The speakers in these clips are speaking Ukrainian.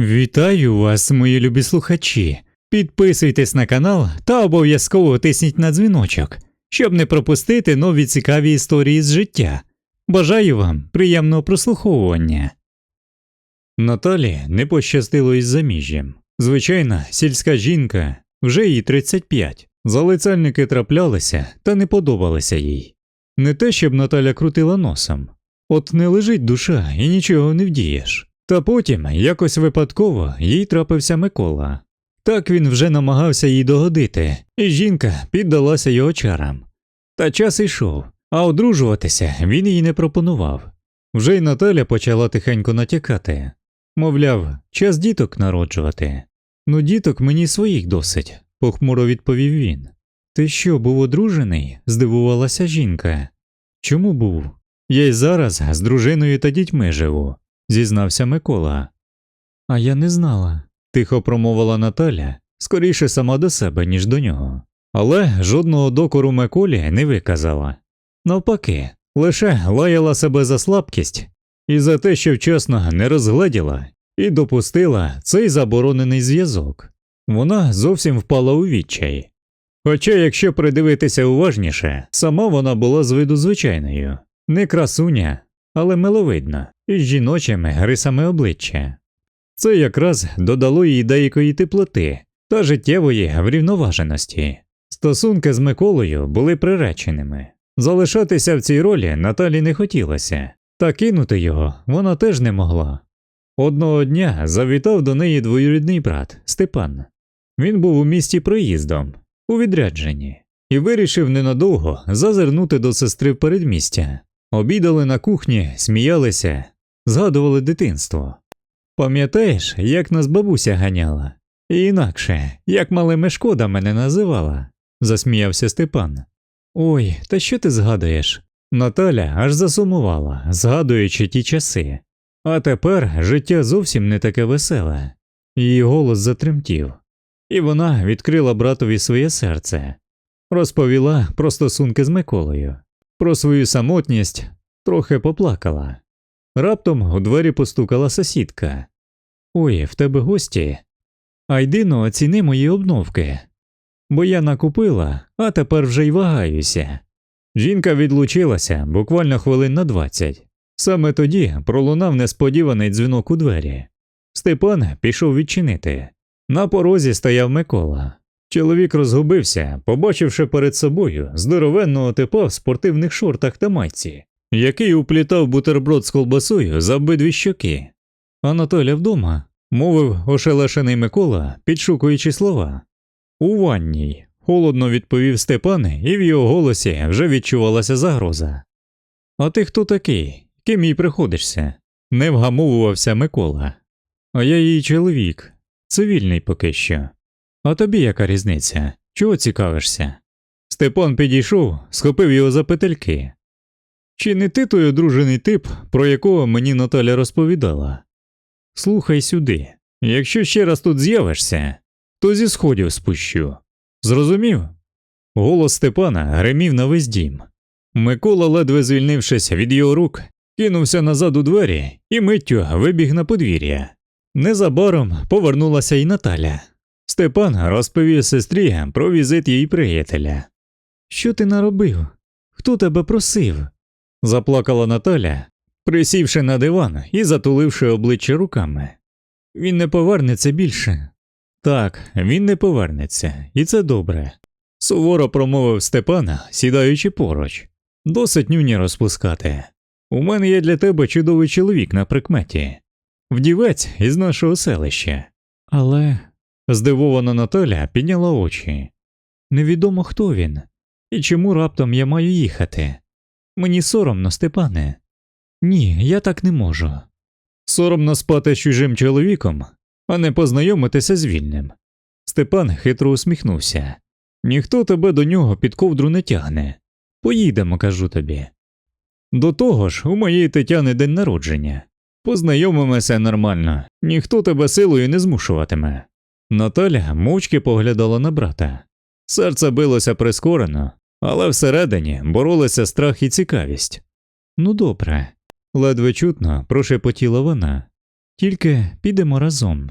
Вітаю вас, мої любі слухачі. Підписуйтесь на канал та обов'язково тисніть на дзвіночок, щоб не пропустити нові цікаві історії з життя. Бажаю вам приємного прослуховування. Наталі не пощастило із заміжжям. Звичайна сільська жінка, вже їй 35. Залицяльники траплялися та не подобалися їй. Не те, щоб Наталя крутила носом. От не лежить душа і нічого не вдієш. Та потім, якось випадково, їй трапився Микола. Так він вже намагався їй догодити, і жінка піддалася його чарам. Та час йшов, а одружуватися він їй не пропонував. Вже й Наталя почала тихенько натякати. Мовляв, час діток народжувати. Ну, діток мені своїх досить, похмуро відповів він. Ти що, був одружений? здивувалася жінка. Чому був? Я й зараз з дружиною та дітьми живу, зізнався Микола. А я не знала, тихо промовила Наталя, скоріше сама до себе, ніж до нього. Але жодного докору Миколі не виказала. Навпаки, лише лаяла себе за слабкість і за те, що вчасно не розгледіла і допустила цей заборонений зв'язок. Вона зовсім впала у відчай. Хоча, якщо придивитися уважніше, сама вона була з виду звичайною, не красуня, але миловидна, із жіночими рисами обличчя. Це якраз додало їй деякої теплоти та життєвої врівноваженості. Стосунки з Миколою були приреченими. Залишатися в цій ролі Наталі не хотілося, та кинути його вона теж не могла. Одного дня завітав до неї двоюрідний брат Степан. Він був у місті проїздом, у відрядженні, і вирішив ненадовго зазирнути до сестри в передмістя. Обідали на кухні, сміялися, згадували дитинство. Пам'ятаєш, як нас бабуся ганяла? І інакше, як малими шкода мене називала, засміявся Степан. Ой, та що ти згадуєш? Наталя аж засумувала, згадуючи ті часи. А тепер життя зовсім не таке веселе. Її голос затремтів, і вона відкрила братові своє серце, розповіла про стосунки з Миколою, про свою самотність, трохи поплакала. Раптом у двері постукала сусідка. Ой, в тебе гості. А йди но оціни мої обновки. Бо я накупила, а тепер вже й вагаюся. Жінка відлучилася буквально хвилин на двадцять. Саме тоді пролунав несподіваний дзвінок у двері. Степан пішов відчинити. На порозі стояв Микола. Чоловік розгубився, побачивши перед собою здоровенного типа в спортивних шортах та майці, який уплітав бутерброд з колбасою за обидві щоки. Анатоля вдома, мовив ошелешений Микола, підшукуючи слова. У ванній, холодно відповів Степан, і в його голосі вже відчувалася загроза. А ти хто такий? Ким їй приходишся? не вгамовувався Микола. А я її чоловік, цивільний поки що. А тобі яка різниця? Чого цікавишся? Степан підійшов, схопив його за петельки. Чи не ти той одружений тип, про якого мені Наталя розповідала? Слухай сюди, якщо ще раз тут з'явишся, то зі сходів спущу. Зрозумів? Голос Степана гримів на весь дім. Микола, ледве звільнившись від його рук, кинувся назад у двері і миттю вибіг на подвір'я. Незабаром повернулася й Наталя. Степан розповів сестрі про візит її приятеля. Що ти наробив? Хто тебе просив? заплакала Наталя, присівши на диван і затуливши обличчя руками. Він не повернеться більше. Так, він не повернеться, і це добре. Суворо промовив Степана, сідаючи поруч. Досить нюні розпускати. У мене є для тебе чудовий чоловік на прикметі, вдівець із нашого селища. Але. Здивована Наталя підняла очі. Невідомо, хто він, і чому раптом я маю їхати. Мені соромно, Степане. Ні, я так не можу. Соромно спати з чужим чоловіком, а не познайомитися з вільним. Степан хитро усміхнувся. Ніхто тебе до нього під ковдру не тягне. Поїдемо, кажу тобі. До того ж, у моєї Тетяни день народження. Познайомимося нормально, ніхто тебе силою не змушуватиме. Наталя мовчки поглядала на брата. Серце билося прискорено, але всередині боролися страх і цікавість. Ну добре, ледве чутно прошепотіла вона. тільки підемо разом.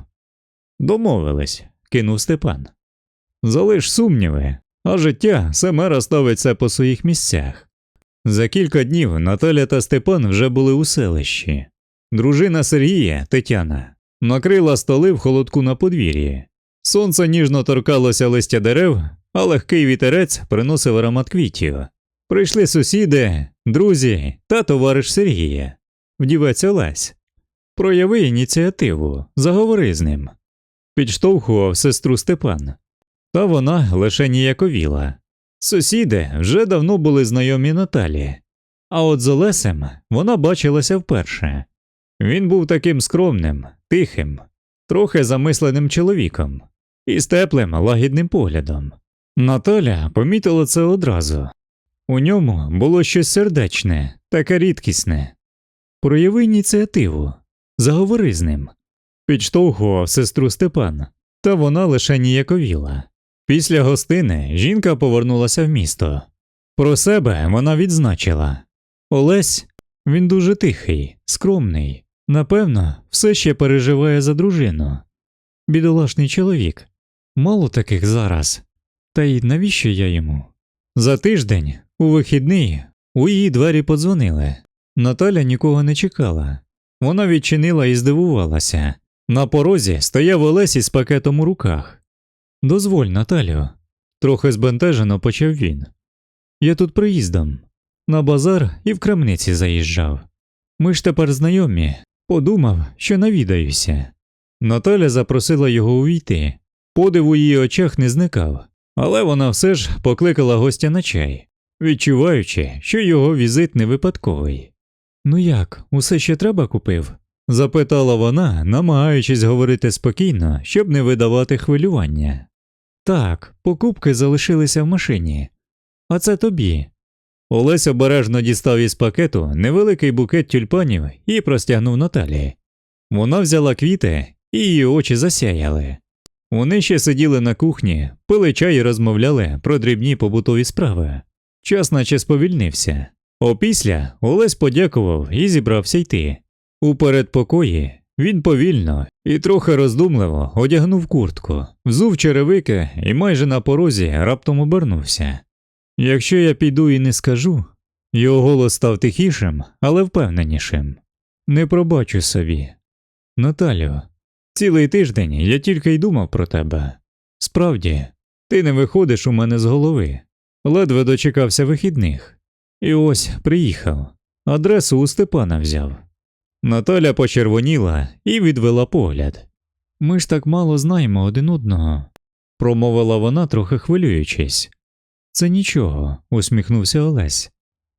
Домовились, кинув Степан. Залиш сумніви, а життя саме розставить все по своїх місцях. За кілька днів Наталя та Степан вже були у селищі. Дружина Сергія, Тетяна, накрила столи в холодку на подвір'ї. Сонце ніжно торкалося листя дерев, а легкий вітерець приносив аромат квітів. Прийшли сусіди, друзі та товариш Сергія, вдівець Олесь. Прояви ініціативу, заговори з ним. Підштовхував сестру Степан. Та вона лише ніяковіла. Сусіди вже давно були знайомі Наталі, а от з Олесем вона бачилася вперше. Він був таким скромним, тихим, трохи замисленим чоловіком і з теплим, лагідним поглядом. Наталя помітила це одразу. У ньому було щось сердечне, таке рідкісне. Прояви ініціативу, заговори з ним. Підштовхував сестру Степан, та вона лише ніяковіла. Після гостини жінка повернулася в місто. Про себе вона відзначила Олесь він дуже тихий, скромний, напевно, все ще переживає за дружину. Бідолашний чоловік. Мало таких зараз. Та й навіщо я йому? За тиждень, у вихідний, у її двері подзвонили. Наталя нікого не чекала. Вона відчинила і здивувалася. На порозі стояв Олесь із пакетом у руках. Дозволь, Наталю, трохи збентежено почав він. Я тут приїздом, на базар і в крамниці заїжджав. Ми ж тепер знайомі, подумав, що навідаюся. Наталя запросила його увійти. Подив у її очах не зникав, але вона все ж покликала гостя на чай, відчуваючи, що його візит не випадковий. Ну як, усе ще треба купив? запитала вона, намагаючись говорити спокійно, щоб не видавати хвилювання. Так, покупки залишилися в машині. А це тобі. Олесь обережно дістав із пакету невеликий букет тюльпанів і простягнув Наталі. Вона взяла квіти, і її очі засяяли. Вони ще сиділи на кухні, пили чай і розмовляли про дрібні побутові справи. Час наче сповільнився. Опісля Олесь подякував і зібрався йти. У передпокої він повільно і трохи роздумливо одягнув куртку, взув черевики і майже на порозі раптом обернувся. Якщо я піду і не скажу, його голос став тихішим, але впевненішим. Не пробачу собі. Наталю, цілий тиждень я тільки й думав про тебе. Справді, ти не виходиш у мене з голови, ледве дочекався вихідних. І ось приїхав, адресу у Степана взяв. Наталя почервоніла і відвела погляд. Ми ж так мало знаємо один одного, промовила вона, трохи хвилюючись. Це нічого, усміхнувся Олесь.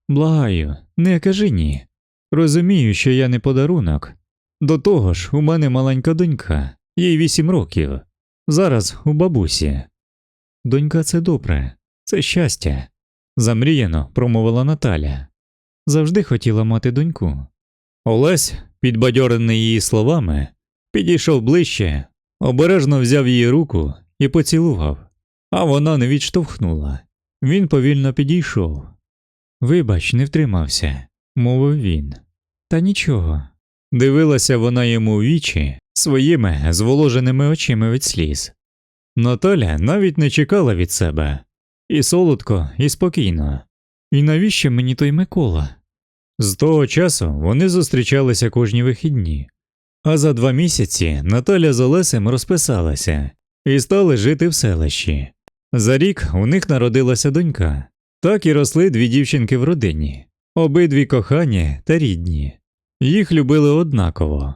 Благаю, не кажи ні. Розумію, що я не подарунок. До того ж, у мене маленька донька, їй вісім років. Зараз у бабусі. Донька це добре, це щастя, замріяно промовила Наталя. Завжди хотіла мати доньку. Олесь, підбадьорений її словами, підійшов ближче, обережно взяв її руку і поцілував, а вона не відштовхнула. Він повільно підійшов. Вибач, не втримався, мовив він. Та нічого. Дивилася вона йому в вічі своїми зволоженими очима від сліз. Наталя навіть не чекала від себе і солодко, і спокійно. І навіщо мені той Микола? З того часу вони зустрічалися кожні вихідні, а за два місяці Наталя з Олесем розписалася і стали жити в селищі. За рік у них народилася донька, так і росли дві дівчинки в родині, обидві кохані та рідні. Їх любили однаково,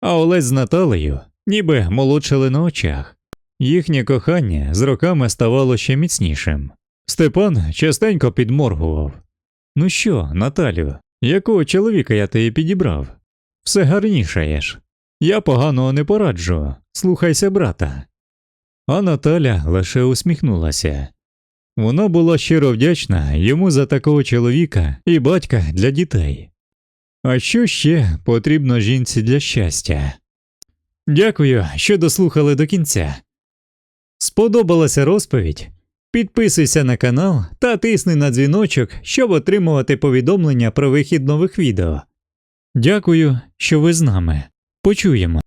а Олесь з Наталею ніби молодшили на очах. Їхнє кохання з роками ставало ще міцнішим. Степан частенько підморгував. Ну що, Наталю, якого чоловіка я тобі підібрав? Все гарнішаєш. Я поганого не пораджу, слухайся брата. А Наталя лише усміхнулася. Вона була щиро вдячна йому за такого чоловіка і батька для дітей. А що ще потрібно жінці для щастя? Дякую, що дослухали до кінця. Сподобалася розповідь? Підписуйся на канал та тисни на дзвіночок, щоб отримувати повідомлення про вихід нових відео. Дякую, що ви з нами. Почуємо.